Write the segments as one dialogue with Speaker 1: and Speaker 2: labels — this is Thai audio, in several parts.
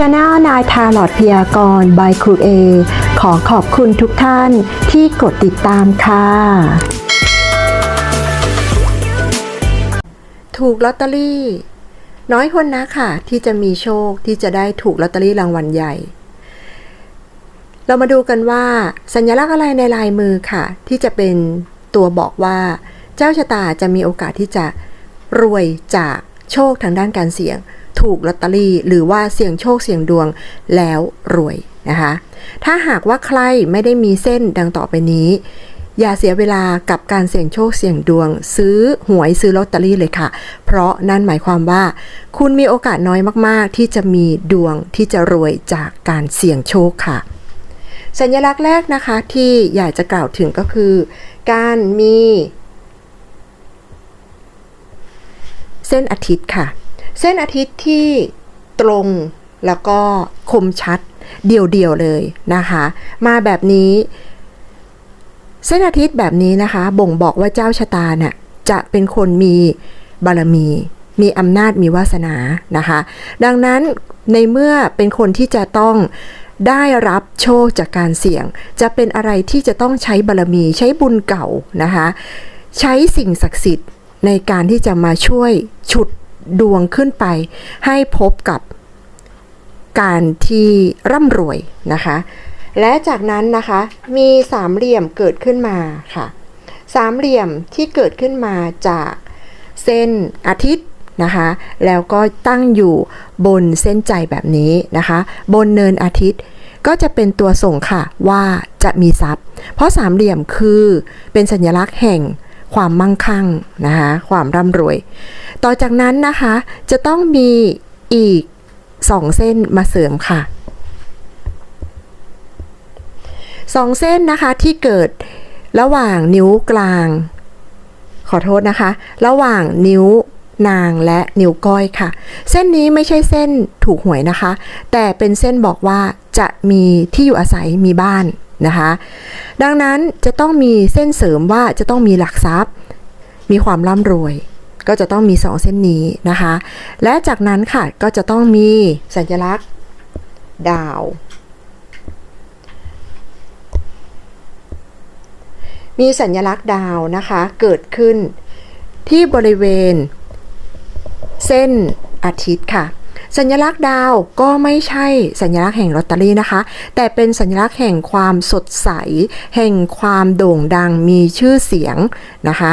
Speaker 1: Channel นายทาลอดพยากรณ์บายครูเอขอขอบคุณทุกท่านที่กดติดตามค่ะ ถูกลอตเตอรี่ น้อยคนนะค่ะ ที่จะมีโชคที่จะได้ถูกลอตเตอรี่รางวัลใหญ่ เรามาดูกันว่า สัญลักษณ์อะไรในลายมือค่ะ ที่จะเป็นตัวบอกว่าเจ้าชะตาจะมีโอกาสที่จะรวยจากโชคทางด้านการเสี่ยง ถูกลอตเตอรี่ หรือว่าเสี่ยงโชคเสี่ยงดวงแล้วรวยนะคะ ถ้าหากว่าใครไม่ได้มีเส้นดังต่อไปนี้ อย่าเสียเวลากับการเสี่ยงโชคเสี่ยงดวง ซื้อหวยซื้อลอตเตอรี่เลยค่ะ เพราะนั่นหมายความว่า คุณมีโอกาสน้อยมากๆ ที่จะมีดวงที่จะรวยจากการเสี่ยงโชคค่ะสัญลักษณ์แรกนะคะที่อยากจะกล่าวถึงก็คือ การมี เส้นอาทิตย์ค่ะ เส้นอาทิตย์ที่ตรงแล้วก็คมชัดเดี่ยวๆเลยนะคะ มาแบบนี้ เส้นอาทิตย์แบบนี้นะคะ บ่งบอกว่าเจ้าชะตาเนี่ยจะเป็นคนมีบารมี มีอำนาจมีวาสนานะคะ ดังนั้นในเมื่อเป็นคนที่จะต้องได้รับโชคจากการเสี่ยง จะเป็นอะไรที่จะต้องใช้บารมี ใช้บุญเก่านะคะ ใช้สิ่งศักดิ์สิทธิ์ในการที่จะมาช่วยฉุด ดวงขึ้นไป ให้พบกับการที่ร่ำรวยนะคะ และจากนั้นนะคะมีสามเหลี่ยมเกิดขึ้นมาค่ะ สามเหลี่ยมที่เกิดขึ้นมาจากเส้นอาทิตย์นะคะ แล้วก็ตั้งอยู่บนเส้นใจแบบนี้นะคะ บนเนินอาทิตย์ก็จะเป็นตัวส่งค่ะว่าจะมีทรัพย์ เพราะสามเหลี่ยมคือเป็นสัญลักษณ์แห่ง ความมั่งคั่งนะคะความร่ำรวย ต่อจากนั้นนะคะจะต้องมีอีกสองเส้นมาเสริมค่ะสองเส้นนะคะที่เกิดระหว่างนิ้วกลาง ขอโทษนะคะ ระหว่างนิ้ว นางและนิ้วก้อยค่ะ เส้นนี้ไม่ใช่เส้นถูกหวยนะคะ แต่เป็นเส้นบอกว่าจะมีที่อยู่อาศัยมีบ้านนะคะ ดังนั้นจะต้องมีเส้นเสริมว่าจะต้องมีหลักทรัพย์ มีความร่ำรวย ก็จะต้องมีสองเส้นนี้นะคะ และจากนั้นค่ะก็จะต้องมีสัญลักษณ์ดาว มีสัญลักษณ์ดาวนะคะเกิดขึ้นที่บริเวณ เส้นอาทิตย์ค่ะ สัญลักษณ์ดาวก็ไม่ใช่สัญลักษณ์แห่งลอตเตอรี่นะคะ แต่เป็นสัญลักษณ์แห่งความสดใส แห่งความโด่งดังมีชื่อเสียงนะคะ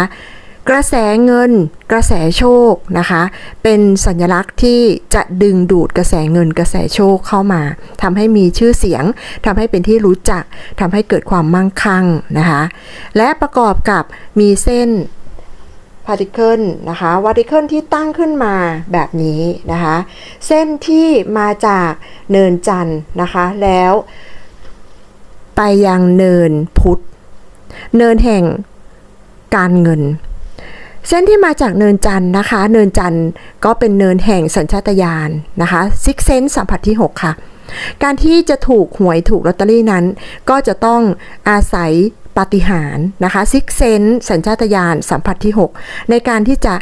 Speaker 1: กระแสเงิน กระแสโชคนะคะ เป็นสัญลักษณ์ที่จะดึงดูดกระแสเงิน กระแสโชคเข้ามาทำให้มีชื่อเสียงทำให้เป็นที่รู้จักทำให้เกิดความมั่งคั่งนะคะ และประกอบกับมีเส้น พาร์ติเคิลนะคะวาร์ติเคิลที่ตั้งขึ้นมาแบบนี้นะคะ เส้นที่มาจากเนินจันทร์นะคะ แล้ว ไปยังเนินพุทธ เนินแห่งการเงิน เส้นที่มาจากเนินจันทร์นะคะ เนินจันทร์ก็เป็นเนินแห่งสัญชาตญาณนะคะซิกเซนสัมผัสที่ 6 ค่ะการที่จะถูกหวยถูกลอตเตอรี่นั้น ก็จะต้องอาศัย ปาฏิหาริย์นะคะซิกเซนสัญชาตญาณสัมผัสที่ 6 ในการที่จะ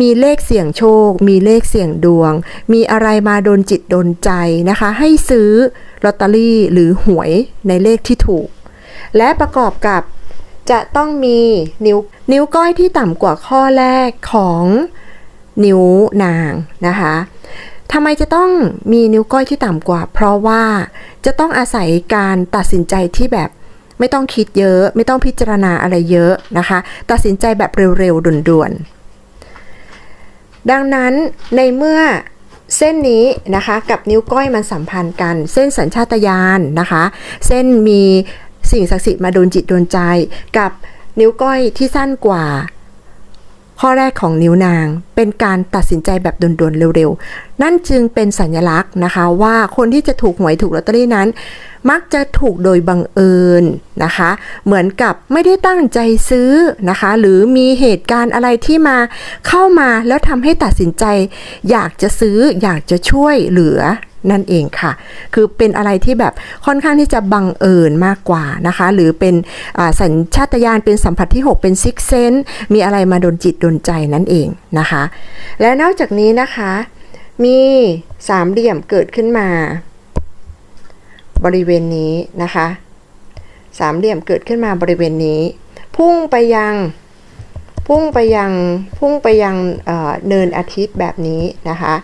Speaker 1: มีเลขเสี่ยงโชค มีเลขเสี่ยงดวง มีอะไรมาโดนจิตโดนใจนะคะ ให้ซื้อลอตเตอรี่หรือหวยในเลขที่ถูก และประกอบกับจะต้องมีนิ้วนิ้วก้อยที่ต่ำกว่าข้อแรกของนิ้วนางนะคะทำไมจะต้องมีนิ้วก้อยที่ต่ำกว่า เพราะว่าจะต้องอาศัยการตัดสินใจที่แบบ ไม่ต้องคิดเยอะ ไม่ต้องพิจารณาอะไรเยอะนะคะ ตัดสินใจแบบเร็วๆด่วนๆ ดังนั้นในเมื่อเส้นนี้นะคะกับนิ้วก้อยมันสัมพันธ์กัน เส้นสัญชาตญาณนะคะ เส้นมีสิ่งศักดิ์สิทธิ์มาโดนจิตโดนใจกับนิ้วก้อยที่สั้นกว่า ข้อแรกของนิ้วนางเป็นการตัดสินใจแบบด่วนๆเร็วๆ นั่นจึงเป็นสัญลักษณ์นะคะ ว่าคนที่จะถูกหวยถูกลอตเตอรี่นั้น มักจะถูกโดยบังเอิญนะคะ เหมือนกับไม่ได้ตั้งใจซื้อนะคะ หรือมีเหตุการณ์อะไรที่มาเข้ามาแล้วทำให้ตัดสินใจ อยากจะซื้ออยากจะช่วยเหลือ นั่นเองค่ะ คือเป็นอะไรที่แบบค่อนข้างที่จะบังเอิญมากกว่านะคะ หรือเป็นสัญชาตญาณเป็นสัมผัสที่ 6 เป็นซิกเซนมีอะไรมาโดนจิตโดนใจนั่นเองนะคะ และนอกจากนี้นะคะมีสามเหลี่ยมเกิดขึ้นมา บริเวณนี้นะคะสามเหลี่ยมเกิดขึ้นมาบริเวณนี้ พุ่งไปยังพุ่งไปยังพุ่งไปยังเเนินอาทิตย์แบบนี้นะคะ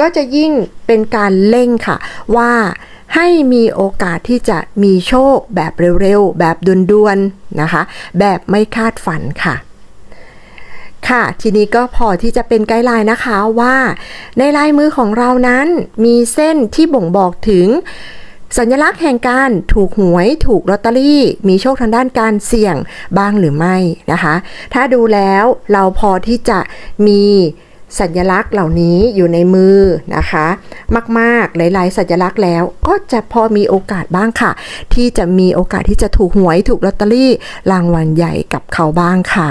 Speaker 1: ก็จะยิ่งเป็นการเร่งค่ะว่าให้มีโอกาสที่จะมีโชคแบบเร็วๆ แบบด่วนๆนะคะ แบบไม่คาดฝันค่ะค่ะทีนี้ก็พอที่จะเป็นไกด์ไลน์นะคะว่าในลายมือของเรานั้นมีเส้นที่บ่งบอกถึง สัญลักษณ์แห่งการถูกหวยถูกลอตเตอรี่ มีโชคทางด้านการเสี่ยงบ้างหรือไม่นะคะ ถ้าดูแล้วเราพอที่จะมี สัญลักษณ์เหล่านี้อยู่ในมือนะคะ มากๆหลาย ๆ สัญลักษณ์แล้วก็จะพอมีโอกาสบ้างค่ะ ที่จะมีโอกาสที่จะถูกหวยถูกลอตเตอรี่รางวัลใหญ่กับเขาบ้างค่ะ